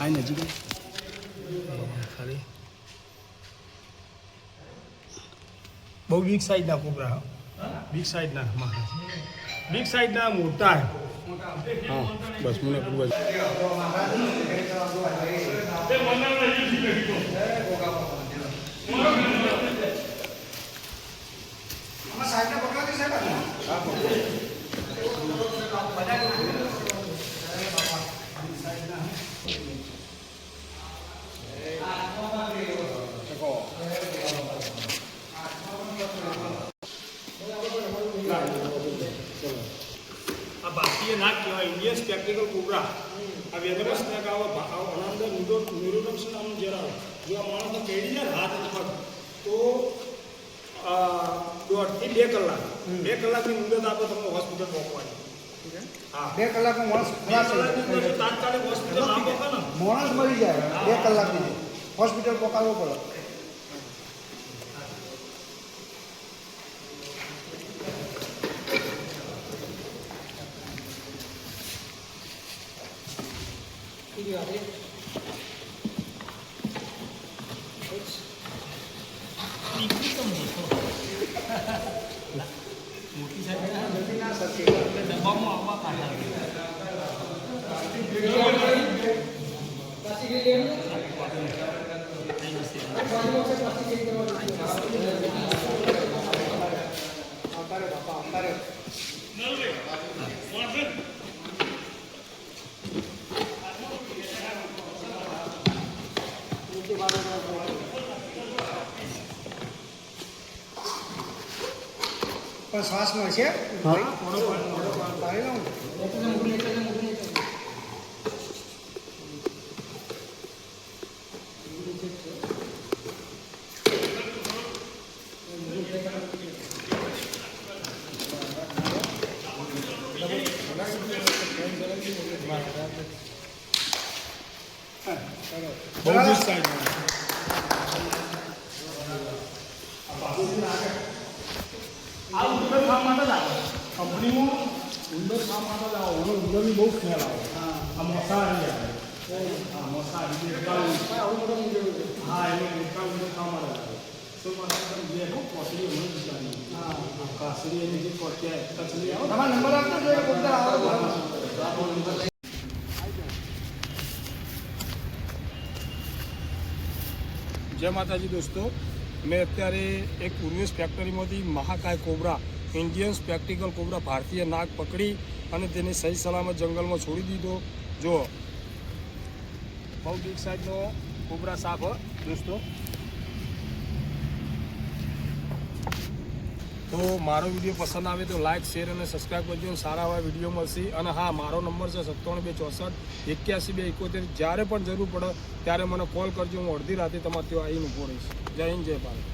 આ નજીક ખાલી બહુ વીક સાઈડના છોકરા વીક સાઈડના વીક સાઈડના મોટા. હા બસ મને ખૂબ જ ભારતીય નાગ કહેવાય. ઇન્ડિયન સ્પેક્ટિકલ કોબરા આ વેગરસ નાગ આવા અનાદર ન્યુરો ન્યુરોડક્સ નામનું જરાવ જો આ માણસને કેડી જાય હાથ અથવા તો દોઢથી બે કલાક. બે કલાકની મુદત આપો તમને હોસ્પિટલ પહોંચવાની હા. બે કલાક માણસ. તાત્કાલિક હોસ્પિટલ ના માણસ મરી જાય. બે કલાકની હોસ્પિટલ પકાવવો પડે. Kamu apa kata પણ શ્વાસમાં છે. લઉં ને. બહુ જ સાઈડ આ માટે જ આવે. કંપનીમાં ઉંદર ખાવા માટે જ આવે. ઉંદર ઉંદરની બહુ સ્મેલ આવે. આ મોસાહારી આવે. હા મોસાહારી હા ઉંદર માટે આવે. તો પાછા જે હો જ ઉતારી. કાસરી એની જે કોથળી કચરી આવે. નંબર જો. જય માતાજી દોસ્તો મેં અત્યારે એક ઉર્વેશ ફેક્ટરીમાંથી મહાકાય કોબરા ઇન્ડિયન સ્પેક્ટિકલ કોબરા ભારતીય નાગ પકડી અને તેને સહી સલામત જંગલમાં છોડી દીધો. જો, બહુ બિગ સાઈઝનો કોબરા સાપ દોસ્તો. તો મારો વીડિયો પસંદ આવે તો લાઇક શેર અને સબસ્ક્રાઈબ કરજો સારા એવા વીડિયો મળશે. અને હા, મારો નંબર છે સત્તાણું બે ચોસઠ એક્યાસી બે એકોતેર. જ્યારે પણ જરૂર પડે, ત્યારે મને કોલ કરજો. હું અડધી રાતે તમારે ત્યાં આવીને ઊભો રહીશ. જય હિન્દ, જય ભારત.